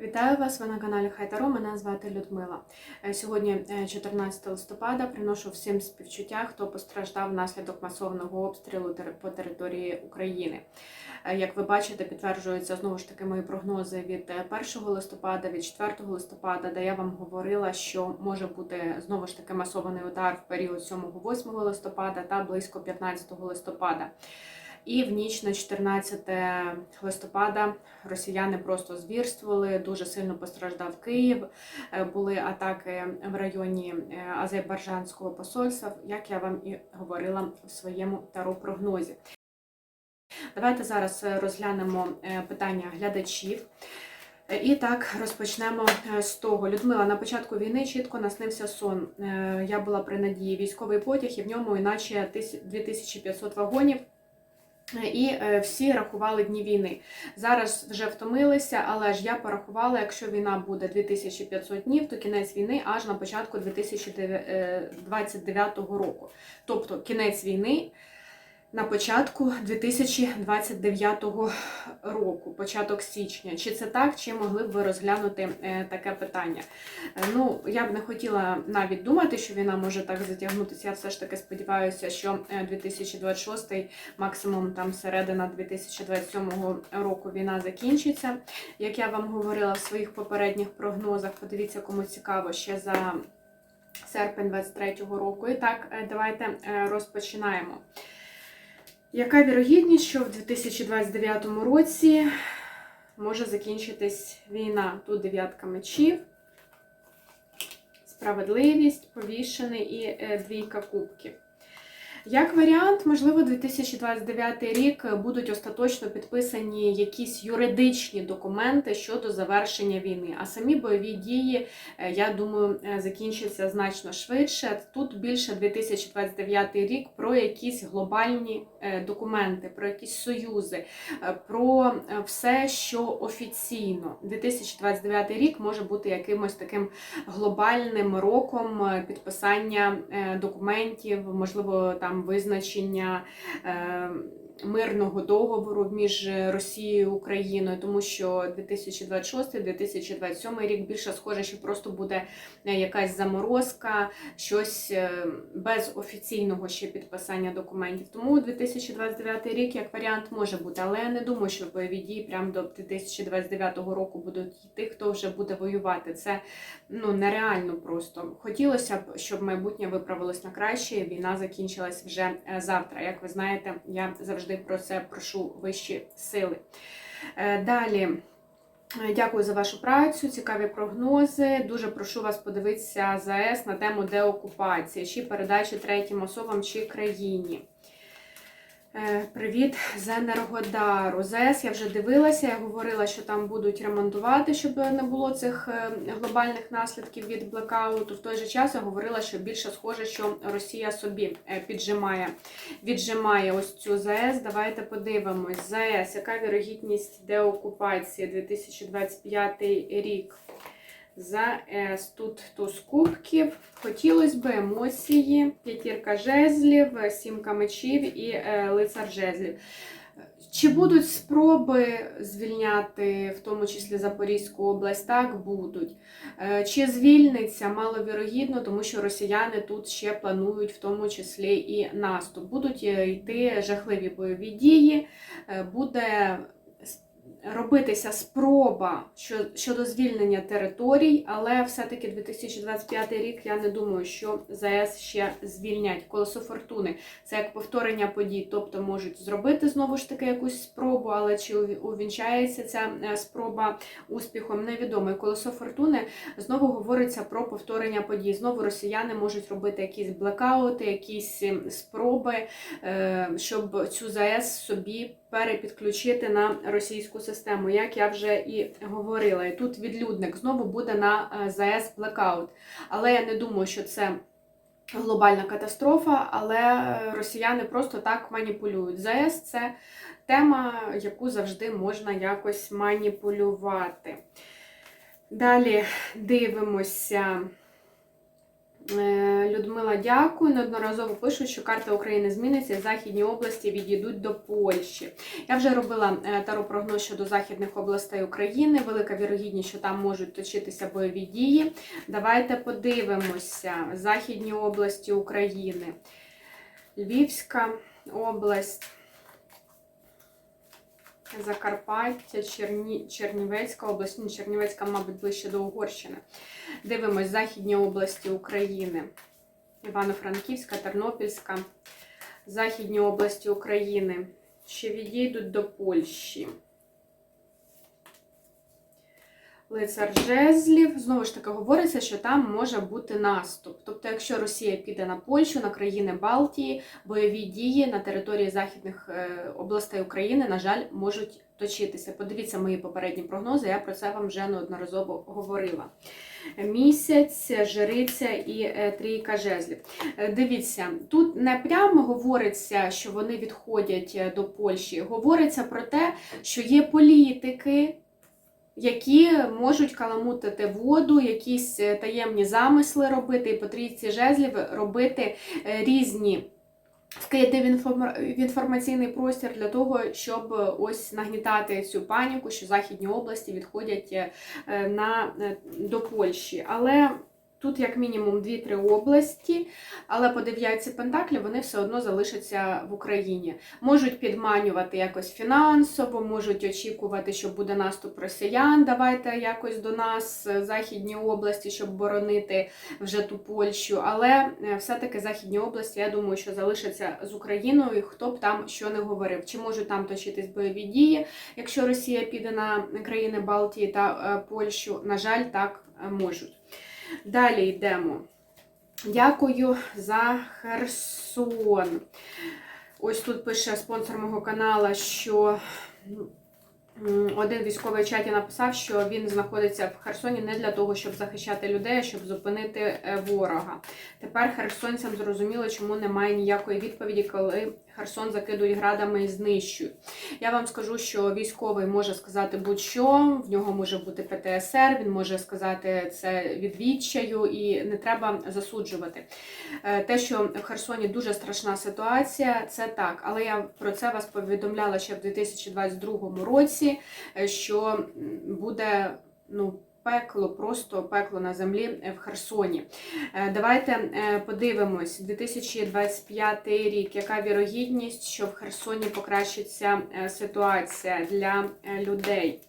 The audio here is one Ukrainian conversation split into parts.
Вітаю вас! Ви на каналі Хайтаро. Мене звати Людмила. Е, Сьогодні, е, 14 листопада, приношу всім співчуття, хто постраждав внаслідок масового обстрілу по території України. Е, Як ви бачите, підтверджуються знову ж таки мої прогнози від е, 1 листопада, від 4 листопада, де я вам говорила, що може бути знову ж таки масований удар в період 7-8 листопада та близько 15 листопада. І в ніч на 14 листопада росіяни просто звірствували. Дуже сильно постраждав Київ. Е, Були атаки в районі е, Азербайджанського посольства, як я вам і говорила в своєму таро-прогнозі. Давайте зараз е, розглянемо питання глядачів. І так розпочнемо з того. Людмила, на початку війни чітко наснився сон. Я була при надії військовий потяг, і в ньому іначе тис- 2500 вагонів. Е, І е, всі рахували дні війни. Зараз вже втомилися, але ж я порахувала, якщо війна буде 2500 днів, то кінець війни аж на початку 2029 року. Тобто кінець війни на початку 2029 року, початок січня. Чи це так, чи могли б ви розглянути е, таке питання? Е, Ну, я б не хотіла навіть думати, що війна може так затягнутися. Я все ж таки сподіваюся, що е, 2026 максимум там середина 2027 року війна закінчиться. Як я вам говорила в своїх попередніх прогнозах, подивіться, кому цікаво ще за серпень 23-го року. І так, е, давайте е, розпочинаємо. Яка вірогідність, що в 2029 році може закінчитись війна? Тут дев'ятка мечів, справедливість, повішений і е, двійка кубків. Як варіант, можливо, 2029 рік будуть остаточно підписані якісь юридичні документи щодо завершення війни. А самі бойові дії, е, я думаю, е, закінчаться значно швидше. Тут більше 2029 рік про якісь глобальні е, документи, про якісь союзи, про все, що офіційно. 2029 рік може бути якимось таким глобальним роком підписання документів, можливо, там визначення. е, Мирного договору між Росією і Україною, тому що 2026-2027 рік більше схоже, що просто буде е, якась заморозка, щось е, без офіційного ще підписання документів. Тому 2029 рік як варіант може бути, але я не думаю, що бойові дії прямо до 2029 року будуть йти, хто вже буде воювати. Це ну нереально просто. Хотілося б, щоб майбутнє виправилось на краще. Війна закінчилась вже е, завтра. Як ви знаєте, я завжди про це прошу вищі сили. Е, Далі. Е, Дякую за вашу працю, цікаві прогнози. Дуже прошу вас подивитися ЗАЕС на тему деокупації, чи передачі третім особам чи країні. Е, Привіт з Енергодару. ЗАЕС я вже дивилася, я говорила, що там будуть ремонтувати, щоб не було цих е, глобальних наслідків від блекауту. В той же час я говорила, що більше схоже, що Росія собі е, піджимає, віджимає ось цю ЗАЕС. Давайте подивимось. ЗАЕС, яка вірогідність деокупації 2025 рік? ЗАЕС. Тут туз кубків. Хотілося б емоції, п'ятірка жезлів, сімка мечів і е, лицар жезлів. Чи будуть спроби звільняти, в тому числі Запорізьку область? Так, будуть. Е, Чи звільниться маловірогідно, тому що росіяни тут ще планують в тому числі і наступ. Будуть е, йти жахливі бойові дії, е, буде с- робитися спроба що- щодо звільнення територій, але все-таки 2025 рік я не думаю, що ЗАЕС ще звільнять колесо фортуни. Це як повторення подій, тобто можуть зробити знову ж таки якусь спробу, але чи увінчається ця е, спроба успіхом, невідомо. І колесо фортуни знову говориться про повторення подій. Знову росіяни можуть робити якісь блекаути, якісь ем, спроби, е, щоб цю ЗАЕС собі перепідключити на російську систему, як я вже і говорила. І тут відлюдник знову буде на е, ЗАЕС блекаут. Але я не думаю, що це глобальна катастрофа, але е, росіяни просто так маніпулюють. ЗАЕС це тема, яку завжди можна якось маніпулювати. Далі дивимося. Е, Людмила, дякую. Неодноразово пишуть, що карта України зміниться західні області відійдуть до Польщі. Я вже робила е, таропрогноз щодо західних областей України. Велика вірогідність, що там можуть точитися бойові дії. Давайте подивимося: західні області України, Львівська область. Закарпаття, Черні... Чернівецька область, Чернівецька, мабуть, ближче до Угорщини. Дивимось західні області України. Івано-Франківська, Тернопільська, західні області України. Ще відійдуть до Польщі. Лицар жезлів. Знову ж таки, говориться, що там може бути наступ. Тобто, якщо Росія піде на Польщу, на країни Балтії, бойові дії на території західних е, областей України, на жаль, можуть точитися. Подивіться мої попередні прогнози, я про це вам вже неодноразово говорила. Місяць, жриця і е, трійка жезлів. Е, Дивіться, тут не прямо говориться, що вони відходять до Польщі. Говориться про те, що є політики, які можуть каламутити воду, якісь е, таємні замисли робити, і по трійці жезлів робити е, різні. Вкиди в інформ- в інформаційний простір для того, щоб е, ось нагнітати цю паніку, що західні області відходять на, до Польщі. Але тут як мінімум 2-3 області, але по дев'ятці пентаклів вони все одно залишаться в Україні. Можуть підманювати якось фінансово, можуть очікувати, що буде наступ росіян. Давайте якось до нас, е, західні області, щоб боронити вже ту Польщу. Але е, все-таки західні області, я думаю, що залишаться з Україною, хто б там що не говорив. Чи можуть там точитись бойові дії, якщо Росія піде на країни Балтії та е, Польщу? На жаль, так можуть. Далі йдемо. Дякую за Херсон. Ось тут пише спонсор мого каналу, що м, один військовий чаті написав, що він знаходиться в Херсоні не для того, щоб захищати людей, а щоб зупинити е, ворога. Тепер херсонцям зрозуміло, чому немає ніякої відповіді, коли Херсон закидують градами і знищують. Я вам скажу, що військовий може сказати будь-що, в нього може бути ПТСР, він може сказати це від відчаю і не треба засуджувати. Е, Те, що в Херсоні дуже страшна ситуація, це так. Але я про це вас повідомляла ще в 2022 році, е, що буде ну. Пекло, просто пекло на землі е, в Херсоні. Е, Давайте подивимось, 2025 рік, яка вірогідність, що в Херсоні покращиться ситуація для людей.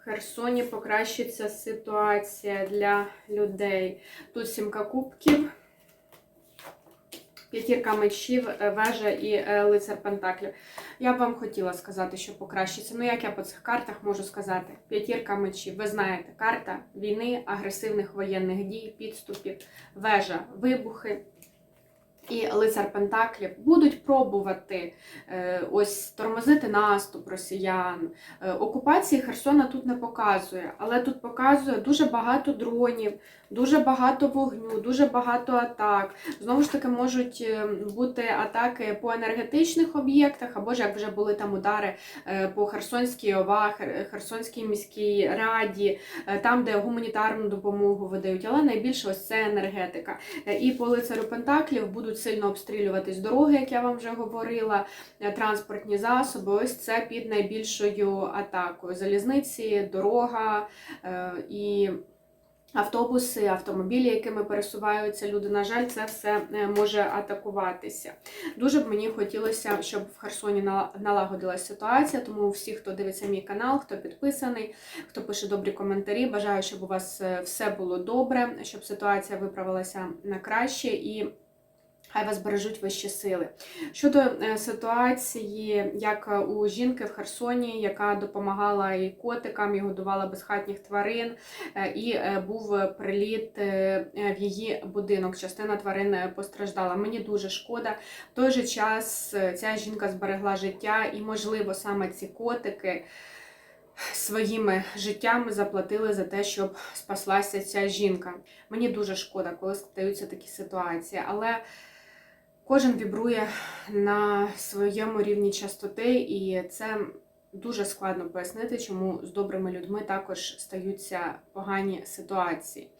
В Херсоні покращиться ситуація для людей. Тут сімка кубків, п'ятірка мечів, е, вежа і е, лицар пентаклів. Я б вам хотіла сказати, що покращиться. Ну, як я по цих картах можу сказати? П'ятірка мечів. Ви знаєте, карта війни, агресивних воєнних дій, підступів, вежа, вибухи. І лицар Пентаклів будуть пробувати е, ось тормозити наступ росіян. Окупації Херсона тут не показує, але тут показує дуже багато дронів, дуже багато вогню, дуже багато атак. Знову ж таки, можуть е, бути атаки по енергетичних об'єктах, або ж як вже були там удари е, по Херсонській ОВА, Херсонській міській раді, е, там, де гуманітарну допомогу видають. Але найбільше ось це енергетика. І по лицарю Пентаклів будуть сильно обстрілюватись дороги, як я вам вже говорила, транспортні засоби. Ось це під найбільшою атакою. Залізниці, дорога і. Автобуси, автомобілі, якими пересуваються люди, на жаль, це все е, може атакуватися. Дуже б мені хотілося, щоб в Херсоні налагодилася ситуація. Тому всі, хто дивиться мій канал, хто підписаний, хто пише добрі коментарі, бажаю, щоб у вас е, все було добре, щоб ситуація виправилася на краще і. Хай вас бережуть вищі сили. Щодо е, ситуації, як е, у жінки в Херсоні, яка допомагала і котикам, і годувала безхатніх тварин, е, і був приліт в її будинок. Частина тварин постраждала. Мені дуже шкода. В той же час ця жінка зберегла життя, і, можливо, саме ці котики. Своїми життями заплатили за те, щоб спаслася ця жінка. Мені дуже шкода, коли стаються такі ситуації, але Кожен вібрує на своєму рівні частоти, і це дуже складно пояснити, чому з добрими людьми також стаються погані ситуації.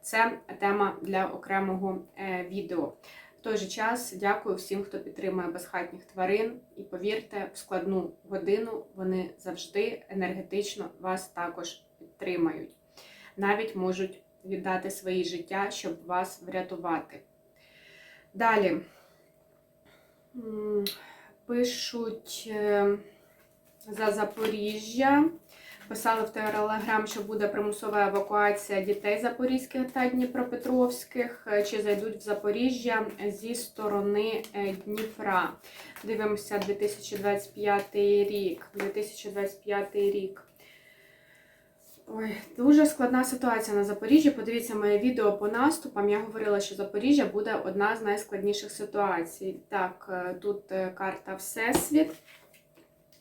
це тема для окремого е, відео. В той же час дякую всім, хто підтримує безхатніх тварин. І повірте, в складну годину вони завжди енергетично вас також підтримають. Навіть можуть віддати свої життя, щоб вас врятувати. Далі пишуть е, за Запоріжжя. Писали в телеграм, що буде примусова евакуація дітей запорізьких та дніпропетровських, е, чи зайдуть в Запоріжжя зі сторони е, Дніпра. Дивимося 2025 рік. 2025 рік. Ой, дуже складна ситуація на Запоріжжі. Подивіться моє відео по наступам. Я говорила, що Запоріжжя буде одна з найскладніших ситуацій. Так, е, тут е, карта Всесвіт,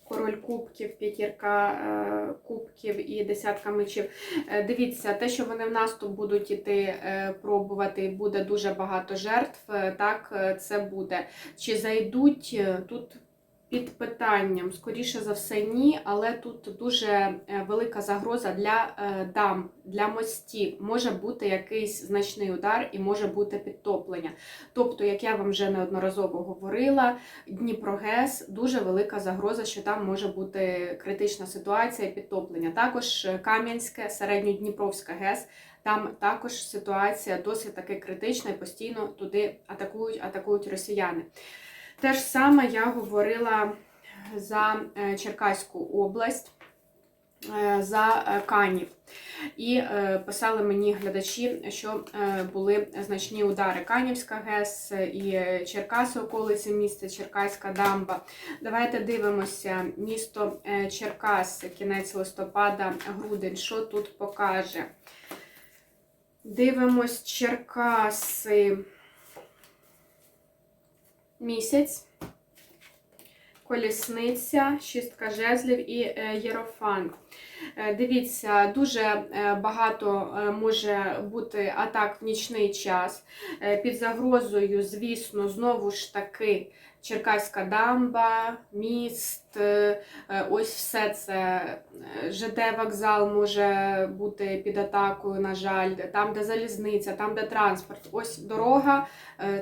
король кубків, п'ятірка е, кубків і десятка мечів. Дивіться, те, що вони в наступ будуть іти пробувати, буде дуже багато жертв. Так, це буде. Чи зайдуть тут? Під питанням, скоріше за все, ні, але тут дуже е, велика загроза для е, дам, для мостів. Може бути якийсь значний удар і може бути підтоплення. Тобто, як я вам вже неодноразово говорила, Дніпрогес дуже велика загроза, що там може бути критична ситуація і підтоплення. Також е, Кам'янське, середньодніпровська ГЕС. Там також ситуація досить таки критична і постійно туди атакують, атакують росіяни. Те ж саме я говорила за е, Черкаську область, е, за е, Канів. І е, писали мені глядачі, що е, були значні удари Канівська ГЕС і е, Черкаси, околиці міста, Черкаська дамба. Давайте дивимося місто е, Черкас, кінець листопада, грудень. Що тут покаже? Дивимось Черкаси місяць, колісниця, шістка жезлів і єрофан. єрофант. Е, Дивіться, дуже е, багато е, може бути атак в нічний час. Е, Під загрозою, звісно, знову ж таки Черкаська дамба, міст, е, е, ось все це. Е, ЖД вокзал може бути під атакою, на жаль, там, де залізниця, там, де транспорт. Ось дорога,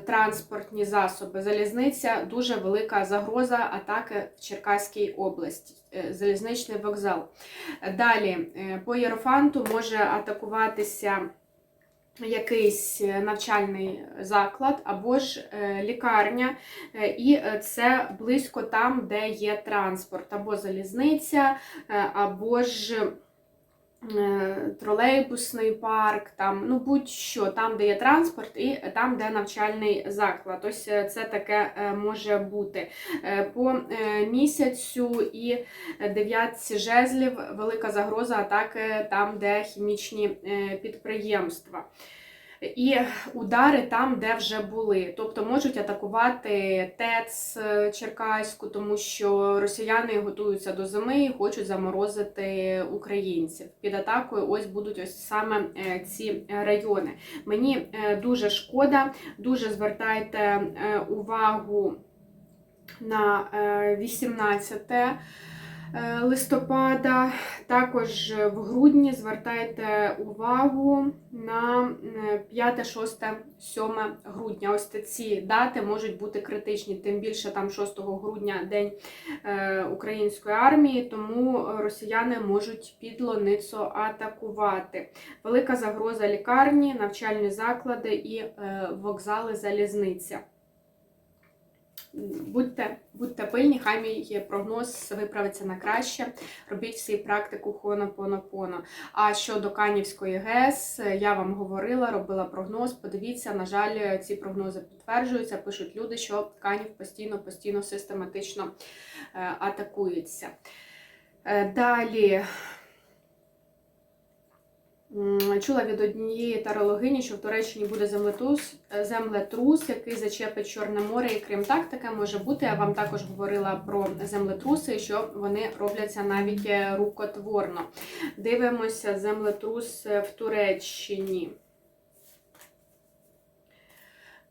транспортні засоби. Залізниця дуже велика загроза атаки в Черкаській області. Залізничний вокзал. Далі по Єрофанту може атакуватися якийсь е, навчальний заклад або ж е, лікарня, е, і це близько там, де є транспорт, або залізниця, або ж тролейбусний парк, там, ну будь-що, там, де є транспорт, і там, де навчальний заклад. Ось е, це таке е, може бути. Е, По е, місяцю і дев'ятці жезлів велика загроза атаки там, де хімічні е, підприємства. І удари там, де вже були. Тобто можуть атакувати ТЕЦ е, Черкаську, тому що росіяни готуються до зими і хочуть заморозити українців. Під атакою ось будуть ось саме е, ці райони. Мені е, дуже шкода, дуже звертайте увагу на е, 18 е, листопада. Також в грудні звертайте увагу на е, 5, 6, 7 грудня. Ось ці дати можуть бути критичні, тим більше там 6 грудня День е, української армії, тому росіяни можуть підлоницо атакувати. Велика загроза лікарні, навчальні заклади і е, вокзали залізниця. Будьте, будьте пильні, хай мій прогноз виправиться на краще. Робіть всі практику хонопонопоно. А щодо Канівської ГЕС, я вам говорила, робила прогноз. Подивіться, на жаль, ці прогнози підтверджуються. Пишуть люди, що Канів постійно, постійно систематично е, атакується. Е, Далі. Чула від однієї тарологині, що в Туреччині буде землетрус, е, землетрус, який зачепить Чорне море і Крим. Так, таке може бути. Я вам також говорила про землетруси, що вони робляться навіть е, рукотворно. Дивимося землетрус е, в Туреччині.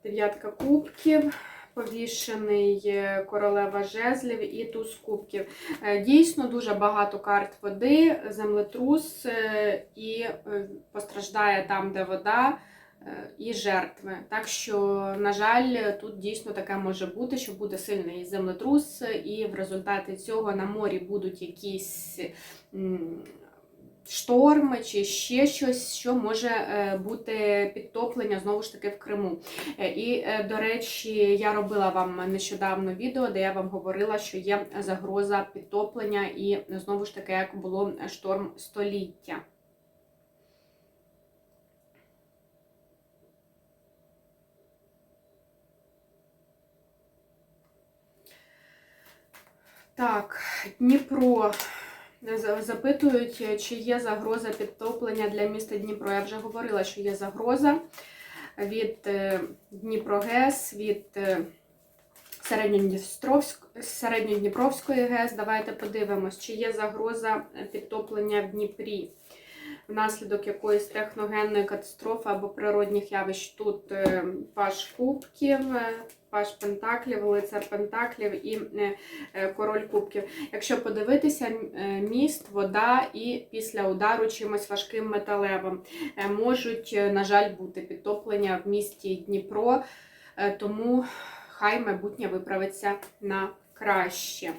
Дев'ятка кубків. Повішений, е, королева жезлів і туз кубків. Е, Дійсно, дуже багато карт води, землетрус е, і постраждає там, де вода. І жертви. Так що, на жаль, тут дійсно таке може бути, що буде сильний землетрус, і в результаті цього на морі будуть якісь шторми чи ще щось, що може е, бути підтоплення знову ж таки в Криму. Е, І, е, до речі, я робила вам нещодавно відео, де я вам говорила, що є загроза підтоплення, і знову ж таки, як було шторм століття. Так, Дніпро. За- Запитують, чи є загроза підтоплення для міста Дніпро. Я вже говорила, що є загроза від е, Дніпрогес, від е, Середньодніпровської ГЕС. Давайте подивимось, чи є загроза підтоплення в Дніпрі внаслідок якоїсь техногенної катастрофи або природних явищ. Тут е, паш кубків, е, паш пентаклів, лицар пентаклів і е, король кубків. Якщо подивитися, міст, вода і після удару чимось важким металевим можуть, на жаль, бути підтоплення в місті Дніпро, тому хай майбутнє виправиться на краще.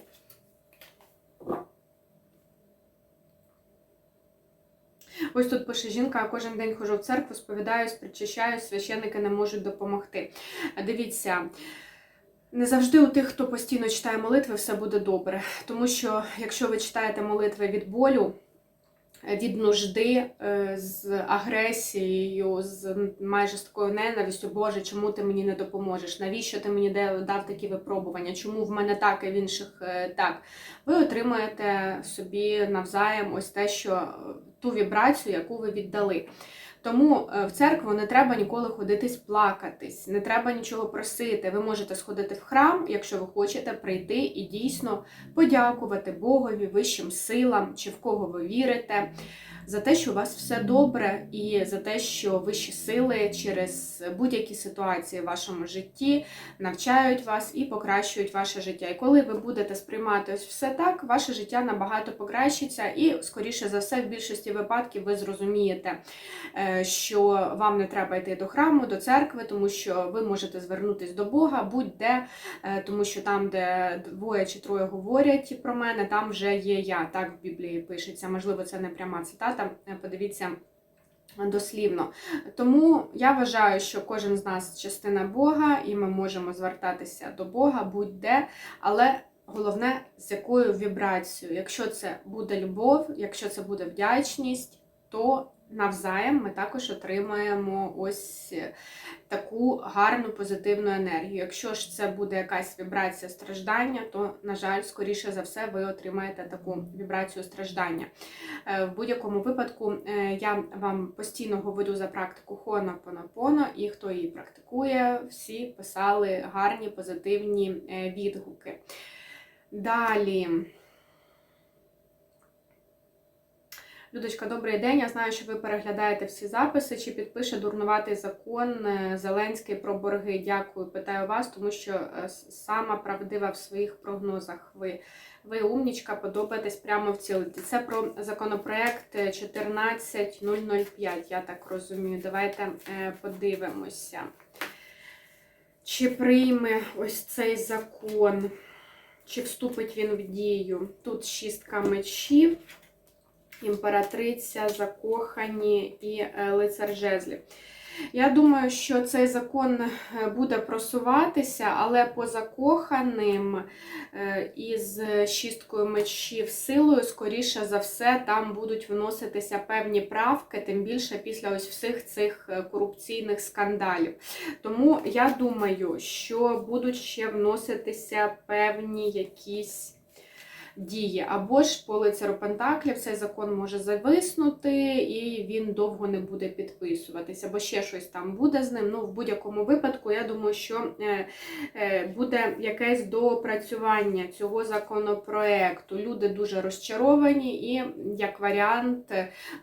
Ось тут пише жінка, кожен день хожу в церкву, сповідаюсь, причащаюсь, священники не можуть допомогти. Дивіться, не завжди у тих, хто постійно читає молитви, все буде добре. Тому що якщо ви читаєте молитви від болю, від нужди, е, з агресією, з майже з такою ненавистю, Боже, чому ти мені не допоможеш? Навіщо ти мені дав такі випробування? Чому в мене так, а в інших е, так? Ви отримаєте собі навзаєм ось те, що ту вібрацію, яку ви віддали. Тому е, в церкву не треба ніколи ходитись плакатись, не треба нічого просити. Ви можете сходити в храм, якщо ви хочете прийти і дійсно подякувати Богові, вищим силам, чи в кого ви вірите, за те, що у вас все добре, і за те, що вищі сили через будь-які ситуації в вашому житті навчають вас і покращують ваше життя. І коли ви будете сприймати ось все так, ваше життя набагато покращиться, і, скоріше за все, в більшості випадків ви зрозумієте, е, що вам не треба йти до храму, до церкви, тому що ви можете звернутися до Бога будь-де, е, тому що там, де двоє чи троє говорять про мене, там вже є я. Так в Біблії пишеться. Можливо, це не пряма цитата. Е, Подивіться. Дослівно. Тому я вважаю, що кожен з нас частина Бога, і ми можемо звертатися до Бога будь-де, але головне, з якою вібрацією. Якщо це буде любов, якщо це буде вдячність, то навзаєм ми також отримаємо ось таку гарну позитивну енергію. Якщо ж це буде якась вібрація страждання, то, на жаль, скоріше за все, ви отримаєте таку вібрацію страждання. Е, В будь-якому випадку е, я вам постійно говорю за практику Хонопонопоно, і хто її практикує, всі писали гарні позитивні е, відгуки. Далі. Людочка, добрий день. Я знаю, що ви переглядаєте всі записи. Чи підпише дурнуватий закон е, Зеленський про борги? Дякую. Питаю вас, тому що е, сама правдива в своїх прогнозах. Ви, ви умнічка, подобаєтесь прямо вцілити. Це про законопроект е, 14005, я так розумію. Давайте е, подивимося. Чи прийме ось цей закон, чи вступить він в дію? Тут шістка мечів імператриця, закохані і е, лицар жезлів. Я думаю, що цей закон е, буде просуватися, але по закоханим е, із шісткою мечів силою, скоріше за все, там будуть вноситися певні правки, тим більше після ось всіх цих корупційних скандалів. Тому я думаю, що будуть ще вноситися певні якісь діє. Або ж по Пентаклів цей закон може зависнути і він довго не буде підписуватися, або ще щось там буде з ним. Ну, в будь-якому випадку, я думаю, що е, е, буде якесь доопрацювання цього законопроекту. Люди дуже розчаровані, і як варіант,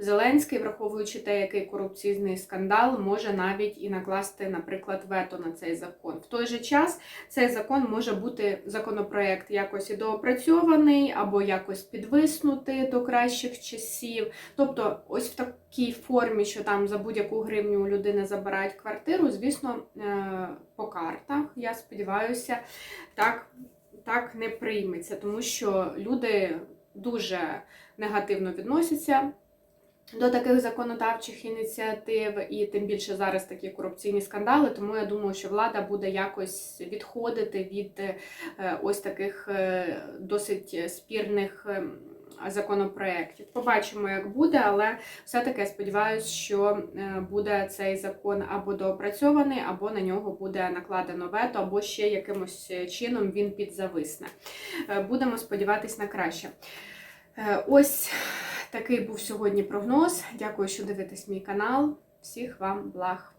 Зеленський, враховуючи те, який корупційний скандал, може навіть і накласти, наприклад, вето на цей закон. В той же час цей закон може бути законопроект якось і доопрацьований, або якось підвиснути до кращих часів. Тобто, ось в такій формі, що там за будь-яку гривню у людини забирають квартиру, звісно, е, по картах, я сподіваюся, так, так не прийметься, тому що люди дуже негативно відносяться. До таких законодавчих ініціатив, і тим більше зараз такі корупційні скандали. Тому я думаю, що влада буде якось відходити від е, ось таких е, досить спірних е, законопроєктів. Побачимо, як буде, але все-таки сподіваюся, що буде цей закон або доопрацьований, або на нього буде накладено вето, або ще якимось чином він підзависне. Будемо сподіватись на краще. Ось такий був сьогодні прогноз. Дякую, що дивитесь мій канал. Всіх вам благ!